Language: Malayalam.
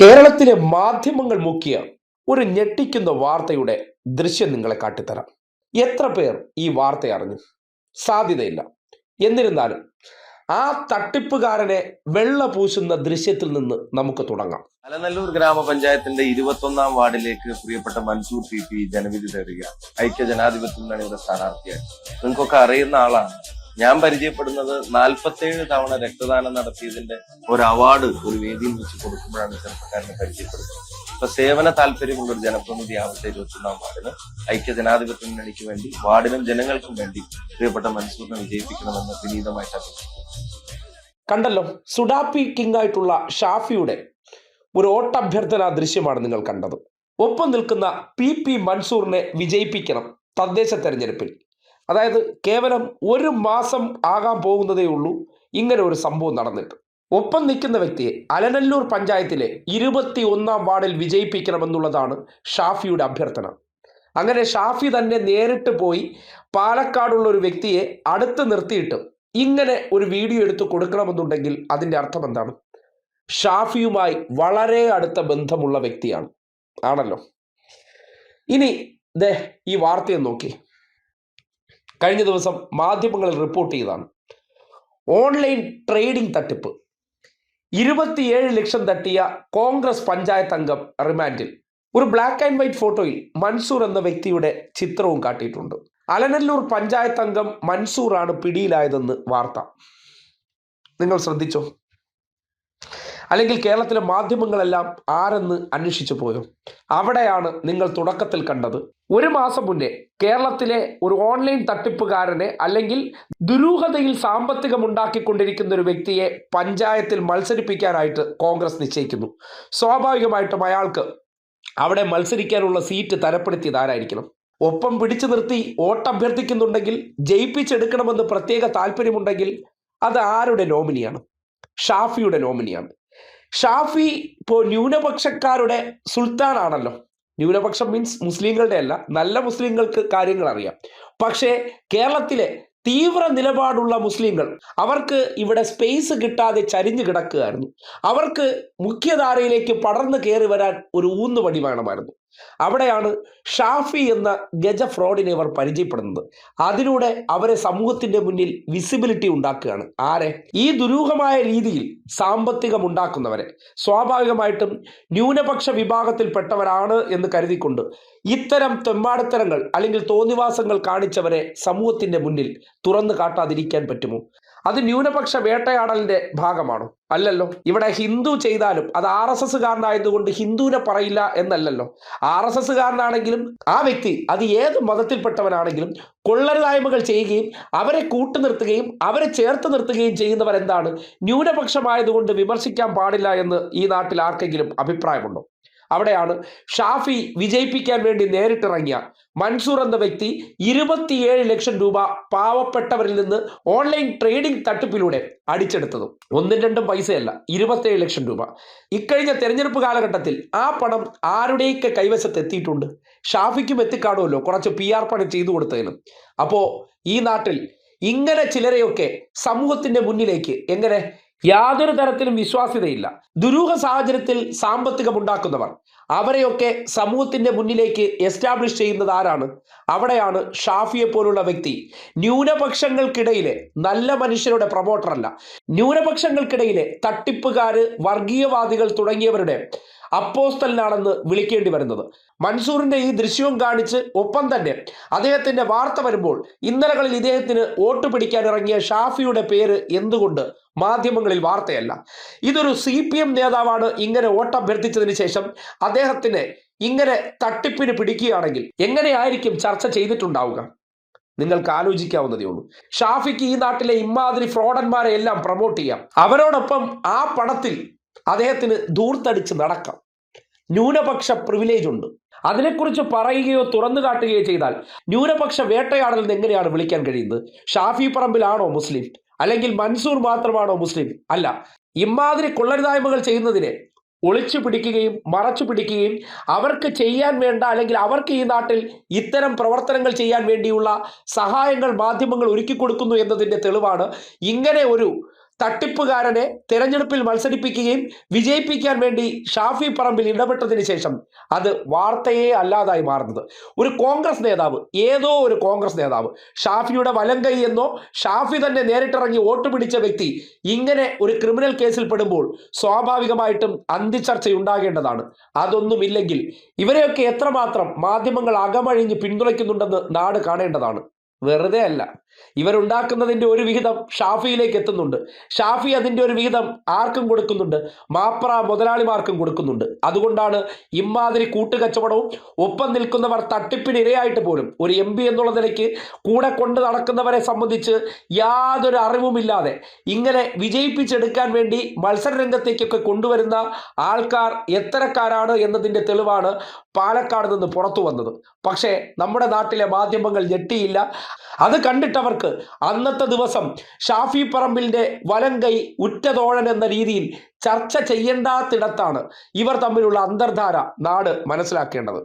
കേരളത്തിലെ മാധ്യമങ്ങൾ മുക്കിയ ഒരു ഞെട്ടിക്കുന്ന വാർത്തയുടെ ദൃശ്യം നിങ്ങളെ കാട്ടിത്തരാം. എത്ര പേർ ഈ വാർത്ത അറിഞ്ഞു സാധ്യതയില്ല. എന്നിരുന്നാലും ആ തട്ടിപ്പുകാരനെ വെള്ള പൂശുന്ന ദൃശ്യത്തിൽ നിന്ന് നമുക്ക് തുടങ്ങാം. അലനല്ലൂർ ഗ്രാമപഞ്ചായത്തിന്റെ ഇരുപത്തൊന്നാം വാർഡിലേക്ക് പ്രിയപ്പെട്ട മൻസൂർ പി പി ജനവിധി തേടുക ഐക്യ ജനാധിപത്യം ഇവിടെ സ്ഥാനാർത്ഥിയായി. നിങ്ങൾക്കൊക്കെ അറിയുന്ന ആളാണ്. ഞാൻ പരിചയപ്പെടുന്നത് നാൽപ്പത്തേഴ് തവണ രക്തദാനം നടത്തിയതിന്റെ ഒരു അവാർഡ് ഒരു വേദിയിൽ വെച്ച് കൊടുക്കുമ്പോഴാണ് ചെറുപ്പക്കാരനെ പരിചയപ്പെടുന്നത്. ഇപ്പൊ സേവന താല്പര്യമുള്ള ഒരു ജനപ്രതിനിധി ആവട്ടെ ഇരുപത്തൊന്നാം വാർഡിന്. ഐക്യ ജനാധിപത്യ മുന്നണിക്ക് വേണ്ടി വാർഡിനും ജനങ്ങൾക്കും വേണ്ടി പ്രിയപ്പെട്ട മൻസൂറിനെ വിജയിപ്പിക്കണമെന്ന് വിനീതമായിട്ട് കണ്ടല്ലോ സുഡാപ്പി കിങ് ആയിട്ടുള്ള ഷാഫിയുടെ ഒരു ഓട്ടഭ്യർത്ഥന ദൃശ്യമാണ് നിങ്ങൾ കണ്ടത്. ഒപ്പം നിൽക്കുന്ന പി പി മൻസൂറിനെ വിജയിപ്പിക്കണം തദ്ദേശ തെരഞ്ഞെടുപ്പിൽ. അതായത് കേവലം ഒരു മാസം ആകാൻ പോകുന്നതേ ഉള്ളൂ. ഇങ്ങനെ ഒരു സംഭവം നടന്നിട്ട്. ഒപ്പം നിൽക്കുന്ന വ്യക്തിയെ അലനല്ലൂർ പഞ്ചായത്തിലെ ഇരുപത്തി ഒന്നാം വാർഡിൽ വിജയിപ്പിക്കണമെന്നുള്ളതാണ് ഷാഫിയുടെ അഭ്യർത്ഥന. അങ്ങനെ ഷാഫി തന്നെ നേരിട്ട് പോയി പാലക്കാടുള്ള ഒരു വ്യക്തിയെ അടുത്ത് നിർത്തിയിട്ട് ഇങ്ങനെ ഒരു വീഡിയോ എടുത്ത് കൊടുക്കണമെന്നുണ്ടെങ്കിൽ അതിന്റെ അർത്ഥം എന്താണ്? ഷാഫിയുമായി വളരെ അടുത്ത ബന്ധമുള്ള വ്യക്തിയാണ്. ആണല്ലോ. ഇനി ദേ ഈ വാർത്തയെ നോക്കി. കഴിഞ്ഞ ദിവസം മാധ്യമങ്ങളിൽ റിപ്പോർട്ട് ചെയ്തതാണ് ഓൺലൈൻ ട്രേഡിംഗ് തട്ടിപ്പ്. ഇരുപത്തിയേഴ് ലക്ഷം തട്ടിയ കോൺഗ്രസ് പഞ്ചായത്ത് അംഗം റിമാൻഡിൽ. ഒരു ബ്ലാക്ക് ആൻഡ് വൈറ്റ് ഫോട്ടോയിൽ മൻസൂർ എന്ന വ്യക്തിയുടെ ചിത്രവും കാട്ടിയിട്ടുണ്ട്. അലനല്ലൂർ പഞ്ചായത്ത് അംഗം മൻസൂറാണ് പിടിയിലായതെന്ന് വാർത്ത. നിങ്ങൾ ശ്രദ്ധിച്ചോ? അല്ലെങ്കിൽ കേരളത്തിലെ മാധ്യമങ്ങളെല്ലാം ആരെന്ന് അന്വേഷിച്ചു പോയോ? അവിടെയാണ് നിങ്ങൾ തുടക്കത്തിൽ കണ്ടത്. ഒരു മാസം മുന്നേ കേരളത്തിലെ ഒരു ഓൺലൈൻ തട്ടിപ്പുകാരനെ അല്ലെങ്കിൽ ദുരൂഹതയിൽ സാമ്പത്തികം ഉണ്ടാക്കിക്കൊണ്ടിരിക്കുന്ന ഒരു വ്യക്തിയെ പഞ്ചായത്തിൽ മത്സരിപ്പിക്കാനായിട്ട് കോൺഗ്രസ് നിശ്ചയിക്കുന്നു. സ്വാഭാവികമായിട്ടും അയാൾക്ക് അവിടെ മത്സരിക്കാനുള്ള സീറ്റ് തരപ്പെടുത്തിയത് ആരായിരിക്കണം? ഒപ്പം പിടിച്ചു നിർത്തി വോട്ടഭ്യർത്ഥിക്കുന്നുണ്ടെങ്കിൽ ജയിപ്പിച്ചെടുക്കണമെന്ന് പ്രത്യേക താല്പര്യമുണ്ടെങ്കിൽ അത് ആരുടെ നോമിനിയാണ്? ഷാഫിയുടെ നോമിനിയാണ്. ഷാഫി ഇപ്പോൾ ന്യൂനപക്ഷക്കാരുടെ സുൽത്താനാണല്ലോ. ന്യൂനപക്ഷം മീൻസ് മുസ്ലിങ്ങളുടെ അല്ല നല്ല മുസ്ലിങ്ങൾക്ക് കാര്യങ്ങൾ അറിയാം പക്ഷേ കേരളത്തിലെ തീവ്ര നിലപാടുള്ള മുസ്ലിങ്ങൾ അവർക്ക് ഇവിടെ സ്പേസ് കിട്ടാതെ ചരിഞ്ഞു കിടക്കുകയായിരുന്നു. അവർക്ക് മുഖ്യധാരയിലേക്ക് പടർന്നു കയറി വരാൻ ഒരു ഊന്നുപടി വേണമായിരുന്നു. അവിടെയാണ് ഷാഫി എന്ന ഗജ ഫ്രോഡിനെ അവർ പരിചയപ്പെടുന്നത്. അതിലൂടെ അവരെ സമൂഹത്തിന്റെ മുന്നിൽ വിസിബിലിറ്റി ഉണ്ടാക്കുകയാണ്. ആരെ? ഈ ദുരൂഹമായ രീതിയിൽ സാമ്പത്തികം ഉണ്ടാക്കുന്നവരെ. സ്വാഭാവികമായിട്ടും ന്യൂനപക്ഷ വിഭാഗത്തിൽപ്പെട്ടവരാണ് എന്ന് കരുതിക്കൊണ്ട് ഇത്തരം തെമ്മാടിത്തരങ്ങൾ അല്ലെങ്കിൽ തോന്നിവാസങ്ങൾ കാണിച്ചവരെ സമൂഹത്തിന്റെ മുന്നിൽ തുറന്നു കാട്ടാതിരിക്കാൻ പറ്റുമോ? അത് ന്യൂനപക്ഷ വേട്ടയാടലിന്റെ ഭാഗമാണോ. അല്ലല്ലോ? ഇവിടെ ഹിന്ദു ചെയ്താലും അത് ആർ എസ് എസ്സുകാരനായതുകൊണ്ട് ഹിന്ദുവിനെ പറയില്ല എന്നല്ലല്ലോ. ആർ എസ് എസ്സുകാരനാണെങ്കിലും ആ വ്യക്തി അത് ഏത് മതത്തിൽപ്പെട്ടവനാണെങ്കിലും കൊള്ളരുതായ്മകൾ ചെയ്യുകയും അവരെ കൂട്ടുനിർത്തുകയും അവരെ ചേർത്ത് നിർത്തുകയും ചെയ്യുന്നവരെന്താണ്? ന്യൂനപക്ഷമായതുകൊണ്ട് വിമർശിക്കാൻ പാടില്ല എന്ന് ഈ നാട്ടിൽ ആർക്കെങ്കിലും അഭിപ്രായമുണ്ടോ? അവിടെയാണ് ഷാഫി വിജയിപ്പിക്കാൻ വേണ്ടി നേരിട്ടിറങ്ങിയ. മൻസൂർ എന്ന വ്യക്തി ഇരുപത്തിയേഴ് ലക്ഷം രൂപ പാവപ്പെട്ടവരിൽ നിന്ന് ഓൺലൈൻ ട്രേഡിംഗ് തട്ടിപ്പിലൂടെ അടിച്ചെടുത്തതും. ഒന്നും രണ്ടും പൈസയല്ല ഇരുപത്തിയേഴ് ലക്ഷം രൂപ. ഇക്കഴിഞ്ഞ തെരഞ്ഞെടുപ്പ് കാലഘട്ടത്തിൽ ആ പണം ആരുടെയൊക്കെ കൈവശത്ത് എത്തിയിട്ടുണ്ട്? ഷാഫിക്കും എത്തിക്കാണുമല്ലോ കുറച്ച് പി ആർ പണി ചെയ്തു കൊടുത്തതിനും. അപ്പോ ഈ നാട്ടിൽ ഇങ്ങനെ ചിലരെയൊക്കെ സമൂഹത്തിന്റെ മുന്നിലേക്ക് എങ്ങനെ യാതൊരു തരത്തിലും വിശ്വാസ്യതയില്ല. ദുരൂഹ സാഹചര്യത്തിൽ സാമ്പത്തികം ഉണ്ടാക്കുന്നവർ അവരെയൊക്കെ സമൂഹത്തിന്റെ മുന്നിലേക്ക് എസ്റ്റാബ്ലിഷ് ചെയ്യുന്നത് ആരാണ്? അവിടെയാണ് ഷാഫിയെ പോലുള്ള വ്യക്തി. ന്യൂനപക്ഷങ്ങൾക്കിടയിലെ നല്ല മനുഷ്യരുടെ പ്രൊമോട്ടറല്ല ന്യൂനപക്ഷങ്ങൾക്കിടയിലെ തട്ടിപ്പുകാര് വർഗീയവാദികൾ തുടങ്ങിയവരുടെ അപ്പോസ്തലിനാണെന്ന് വിളിക്കേണ്ടി വരുന്നത്. മൻസൂറിന്റെ ഈ ദൃശ്യവും കാണിച്ച് ഒപ്പം തന്നെ അദ്ദേഹത്തിന്റെ വാർത്ത വരുമ്പോൾ ഇന്നലകളിൽ ഇദ്ദേഹത്തിന് വോട്ട് പിടിക്കാൻ ഇറങ്ങിയ ഷാഫിയുടെ പേര് എന്തുകൊണ്ട് മാധ്യമങ്ങളിൽ വാർത്തയല്ല? ഇതൊരു സി പി എം നേതാവാണ് ഇങ്ങനെ വോട്ടഭ്യർത്ഥിച്ചതിന് ശേഷം അദ്ദേഹത്തിനെ ഇങ്ങനെ തട്ടിപ്പിന് പിടിക്കുകയാണെങ്കിൽ എങ്ങനെയായിരിക്കും ചർച്ച ചെയ്തിട്ടുണ്ടാവുക? നിങ്ങൾക്ക് ആലോചിക്കാവുന്നതേ ഉള്ളൂ. ഷാഫിക്ക് ഈ നാട്ടിലെ ഇമാതിരി ഫ്രോഡന്മാരെ എല്ലാം പ്രൊമോട്ട് ചെയ്യാം. അവരോടൊപ്പം ആ പണത്തിൽ അദ്ദേഹത്തിന് ദൂർത്തടിച്ച് നടക്കാം. ന്യൂനപക്ഷ പ്രിവിലേജ് ഉണ്ട്. അതിനെക്കുറിച്ച് പറയുകയോ തുറന്നു കാട്ടുകയോ ചെയ്താൽ ന്യൂനപക്ഷ വേട്ടയാടൽ എന്ന് എങ്ങനെയാണ് വിളിക്കാൻ കഴിയുന്നത്? ഷാഫി പറമ്പിലാണോ മുസ്ലിം? അല്ലെങ്കിൽ മൻസൂർ മാത്രമാണോ മുസ്ലിം? അല്ല. ഇമാതിരി കൊള്ളരുതായ്മകൾ ചെയ്യുന്നതിനെ ഒളിച്ചു പിടിക്കുകയും മറച്ചു പിടിക്കുകയും അവർക്ക് ചെയ്യാൻ വേണ്ട അല്ലെങ്കിൽ അവർക്ക് ഈ നാട്ടിൽ ഇത്തരം പ്രവർത്തനങ്ങൾ ചെയ്യാൻ വേണ്ടിയുള്ള സഹായങ്ങൾ മാധ്യമങ്ങൾ ഒരുക്കി കൊടുക്കുന്നു എന്നതിന്റെ തെളിവാണ്. ഇങ്ങനെ ഒരു തട്ടിപ്പുകാരനെ തെരഞ്ഞെടുപ്പിൽ മത്സരിപ്പിക്കുകയും വിജയിപ്പിക്കാൻ വേണ്ടി ഷാഫി പറമ്പിൽ ഇടപെട്ടതിന് ശേഷം അത് വാർത്തയെ അല്ലാതായി മാറുന്നത്. ഒരു കോൺഗ്രസ് നേതാവ് ഏതോ ഒരു കോൺഗ്രസ് നേതാവ് ഷാഫിയുടെ വലം കൈ എന്നോ ഷാഫി തന്നെ നേരിട്ടിറങ്ങി വോട്ട് പിടിച്ച വ്യക്തി ഇങ്ങനെ ഒരു ക്രിമിനൽ കേസിൽ പെടുമ്പോൾ സ്വാഭാവികമായിട്ടും അന്തിച്ചർച്ച ഉണ്ടാകേണ്ടതാണ് അതൊന്നുമില്ലെങ്കിൽ ഇവരെയൊക്കെ എത്രമാത്രം മാധ്യമങ്ങൾ അകമഴിഞ്ഞ് പിന്തുണയ്ക്കുന്നുണ്ടെന്ന് നാട് കാണേണ്ടതാണ്. വെറുതെ അല്ല ഇവരുണ്ടാക്കുന്നതിന്റെ ഒരു വിഹിതം ഷാഫിയിലേക്ക് എത്തുന്നുണ്ട്. ഷാഫി അതിന്റെ ഒരു വിഹിതം ആർക്കും കൊടുക്കുന്നുണ്ട്? മാപ്ര മുതലാളിമാർക്കും കൊടുക്കുന്നുണ്ട്. അതുകൊണ്ടാണ് ഇമ്മാതിരി കൂട്ടുകച്ചവടവും ഒപ്പം നിൽക്കുന്നവർ തട്ടിപ്പിന് ഇരയായിട്ട് പോലും ഒരു എം എന്നുള്ള നിലയ്ക്ക് കൂടെ കൊണ്ട് നടക്കുന്നവരെ സംബന്ധിച്ച് യാതൊരു അറിവുമില്ലാതെ ഇങ്ങനെ വിജയിപ്പിച്ചെടുക്കാൻ വേണ്ടി മത്സര രംഗത്തേക്കൊക്കെ കൊണ്ടുവരുന്ന ആൾക്കാർ എത്തരക്കാരാണ് എന്നതിന്റെ തെളിവാണ് പാലക്കാട് നിന്ന് പുറത്തു വന്നത്. പക്ഷേ നമ്മുടെ നാട്ടിലെ മാധ്യമങ്ങൾ ഞെട്ടിയില്ല. അത് കണ്ടിട്ടവർക്ക് അന്നത്തെ ദിവസം ഷാഫി പറമ്പിന്റെ വലം കൈ ഉറ്റതോഴൻ എന്ന രീതിയിൽ ചർച്ച ചെയ്യേണ്ടാത്തിടത്താണ് ഇവർ തമ്മിലുള്ള അന്തർധാര നാട് മനസ്സിലാക്കേണ്ടത്.